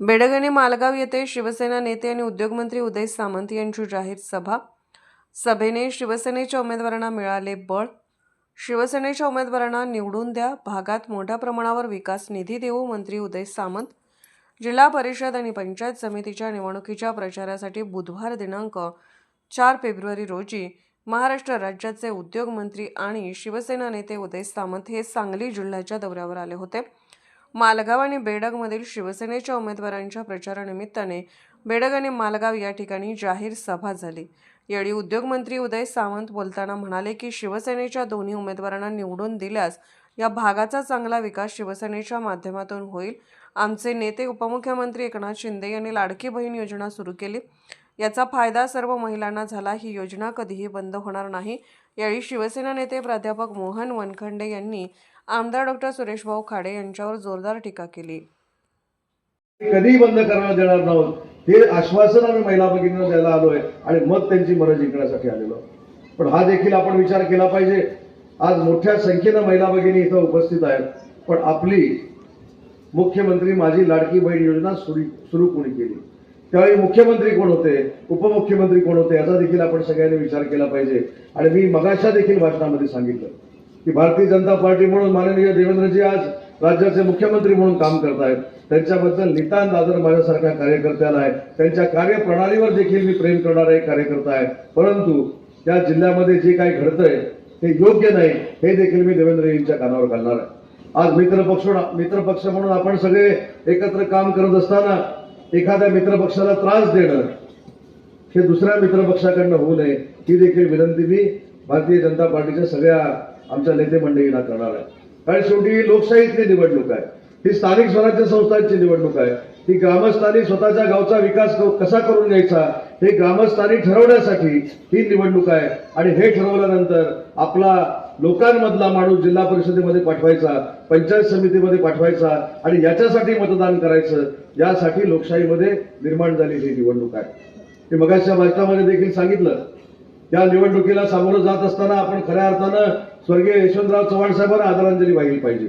बेडगणे मालगाव येथे शिवसेना नेते आणि उद्योगमंत्री उदय सामंत यांची जाहीर सभा. सभेने शिवसेनेच्या उमेदवारांना मिळाले बळ. शिवसेनेच्या उमेदवारांना निवडून द्या. भागात मोठ्या प्रमाणावर विकास निधी देऊ मंत्री उदय सामंत. जिल्हा परिषद आणि पंचायत समितीच्या निवडणुकीच्या प्रचारासाठी बुधवार दिनांक चार फेब्रुवारी रोजी महाराष्ट्र राज्याचे उद्योगमंत्री आणि शिवसेना नेते उदय सामंत हे सांगली जिल्ह्याच्या दौऱ्यावर आले होते. मालगाव आणि बेडगमधील शिवसेनेच्या उमेदवारांच्या प्रचारानिमित्ताने बेडग आणि मालगाव या ठिकाणी जाहीर सभा झाली. यावेळी उद्योगमंत्री उदय सावंत बोलताना म्हणाले की शिवसेनेच्या दोन्ही उमेदवारांना निवडून दिल्यास या भागाचा चांगला विकास शिवसेनेच्या माध्यमातून होईल. आमचे नेते उपमुख्यमंत्री एकनाथ शिंदे यांनी लाडकी बहीण योजना सुरू केली. याचा फायदा सर्व महिलांना झाला. ही योजना कधीही बंद होणार नाही. यावेळी शिवसेना नेते प्राध्यापक मोहन वनखंडे यांनी आमदार डॉक्टर सुरेश भाऊ खाडे यांच्यावर जोरदार टीका केली. कधीही बंद करण्यात देणार नाहोत हे आश्वासन आम्ही महिला भगिनींना द्यायला आलोय आणि मग त्यांची मनं जिंकण्यासाठी आलेलो. पण हा देखील आपण विचार केला पाहिजे. आज मोठ्या संख्येनं महिला भगिनी इथं उपस्थित आहेत. पण आपली मुख्यमंत्री माझी लाडकी बहीण योजना सुरू सुरू कोणी केली? त्यावेळी मुख्यमंत्री कोण होते? उपमुख्यमंत्री कोण होते? याचा देखील आपण सगळ्यांनी विचार केला पाहिजे. आणि मी मगाशा देखील भाषणामध्ये सांगितलं की भारतीय जनता पार्टी म्हणून माननीय देवेंद्रजी आज राज्याचे मुख्यमंत्री म्हणून काम करतायत त्यांच्याबद्दल नितांत आदर माझ्यासारख्या कार्यकर्त्याला आहे. त्यांच्या कार्यप्रणालीवर देखील मी प्रेम करणारा एक कार्यकर्ता आहे परंतु त्या जिल्ह्यामध्ये जे काही घडतंय ते योग्य नाही हे देखील मी देवेंद्रजींच्या कानावर घालणार आहे. आज मित्रपक्ष मित्रपक्ष म्हणून आपण सगळे एकत्र काम करत असताना एखाद्या मित्रपक्षाला त्रास देणं हे दुसऱ्या मित्रपक्षाकडनं होऊ नये ही देखील विनंती मी भारतीय जनता पार्टीच्या सगळ्या आमच्या नेते मंडळीला करणार आहे. कारण शेवटी ही लोकशाहीतली निवडणूक आहे. ही स्थानिक स्वराज्य संस्थांची निवडणूक आहे. ही ग्रामस्थांनी स्वतःच्या गावचा विकास कसा करून घ्यायचा हे ग्रामस्थांनी ठरवण्यासाठी ही निवडणूक आहे. आणि हे ठरवल्यानंतर आपला लोकांमधला माणूस जिल्हा परिषदेमध्ये पाठवायचा पंचायत समितीमध्ये पाठवायचा आणि याच्यासाठी मतदान करायचं यासाठी लोकशाहीमध्ये निर्माण झालेली ही निवडणूक आहे. मी मगाच्या भाषणामध्ये देखील सांगितलं या निवडणुकीला सामोरं जात असताना आपण खऱ्या अर्थानं स्वर्गीय यशवंतराव चव्हाण साहेबांना आदरांजली वाहिली पाहिजे.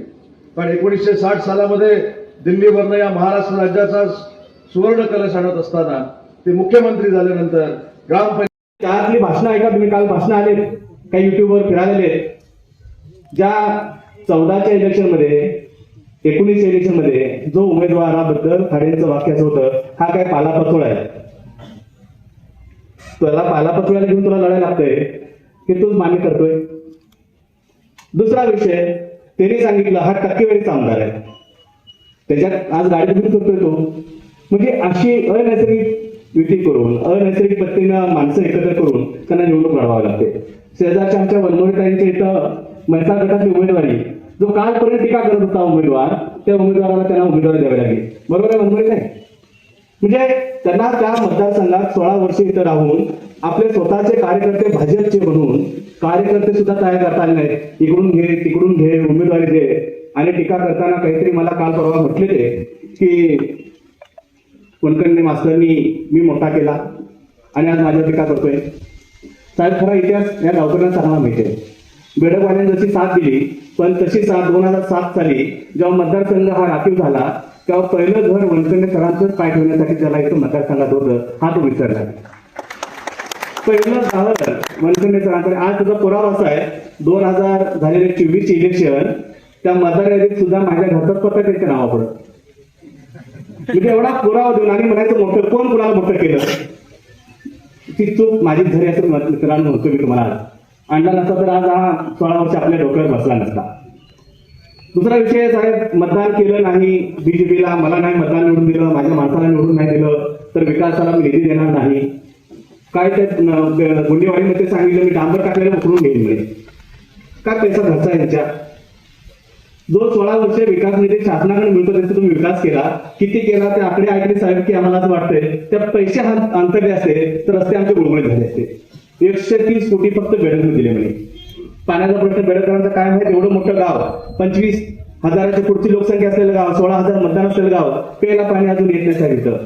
कारण एकोणीसशे साठ सालामध्ये दिल्लीवरनं या महाराष्ट्र राज्याचा सुवर्ण कलश आणत असताना ते मुख्यमंत्री झाल्यानंतर ग्रामपंचायत त्यातली भाषणं ऐका तुम्ही. काल भाषणं आले काही युट्यूबवर फिरालेले ज्या चौदाच्या इलेक्शनमध्ये एकोणीस इलेक्शनमध्ये जो उमेदवाराबद्दल खाडेंचं वाक्याचं होतं हा काय पालापचोळ आहे? त्याला तुला पालापचोळ्याला घेऊन तुला लढायला लागतंय हे तूच मान्य करतोय. दुसरा विषय त्यांनी सांगितलं हा टक्केवारीचा आमदार आहे. त्याच्यात आज गाडी घेऊन करतोय तो. म्हणजे अशी अनैसर्गिक युती करून अनैसर्गिक पद्धतीनं माणसं एकत्र करून त्यांना निवडणूक लढवावी लागते. शेजारच्या आमच्या वनमोडताईंच्या इथं मेहता गटाची उमेदवारी जो कालपर्यंत टीका करत होता उमेदवार त्या उमेदवाराला त्यांना उमेदवारी द्यावी लागली. बरोबर आहे वनमोडी म्हणजे त्यांना त्या मतदारसंघात सोळा वर्ष इथं राहून आपले स्वतःचे कार्यकर्ते भाजपचे म्हणून कार्यकर्ते सुद्धा तयार करता आले नाहीत. इकडून घे तिकडून घे उमेदवारी दे. आणि टीका करताना काहीतरी मला काल परवा म्हटले ते की कुलकर्णी मास्तरनी मी मोठा केला आणि आज माझ्या टीका करतोय. साहेब खरा इतिहास या गावकऱ्यांना चांगला मिळते आहे. बेडकवाल्यांनी जशी साथ दिली पण तशी साथ दोन हजार सात साली जेव्हा मतदारसंघ हा राखीव झाला तेव्हा पहिलं घर वनकंडे सरांचंच पाय ठेवण्यासाठी ज्याला इथं मतदारसंघात होतं हा तो विसरला. पहिलं झालं वनखंडे सरांकडे आज तुझा पुरावा असा आहे दोन हजार झालेले चोवीस इलेक्शन त्या मतदार यादीत सुद्धा माझ्या घरचाच पत्र त्याच्या नावापुढं. म्हणजे एवढा पुरावा देऊन आणि म्हणायचं मोठं कोण कुणाला मोठं केलं? ती चूक माझी झाली असं मित्रांनो म्हणतो मी तुम्हाला. आणला नसता तर आज हा सोळा वर्ष आपल्या डोक्यावर बसला नसता. दुसरा विषय साहेब मतदान केलं नाही बीजेपीला मला नाही मतदान निवडून दिलं माझ्या माणसाला निवडून नाही दिलं तर विकासाला मी निधी देणार नाही. काय त्या गुंडेवाडीमध्ये सांगितलं मी डांबर टाकलेलं उकळून घेईन म्हणे. काय पैसा घरचा यांच्या? जो सोळा वर्ष विकास निधी शासनाकडे मिळतो त्याचा तुम्ही विकास केला. किती केला ते आकडे ऐकले साहेब की आम्हाला असं वाटतंय. त्या पैसे हा अंतरले असते तर रस्ते आमचे गुळगुळे झाले असते. एकशे तीस कोटी फक्त बेडमध्ये दिले म्हणजे पाण्याचा प्रश्न बेडकरांचा काय माहिती? एवढं मोठं गाव. पंचवीस हजाराची पुढची लोकसंख्या असलेलं गाव सोळा हजार मतदान असलेलं गाव प्यायला पाणी अजून येत नाही सांगितलं इथं.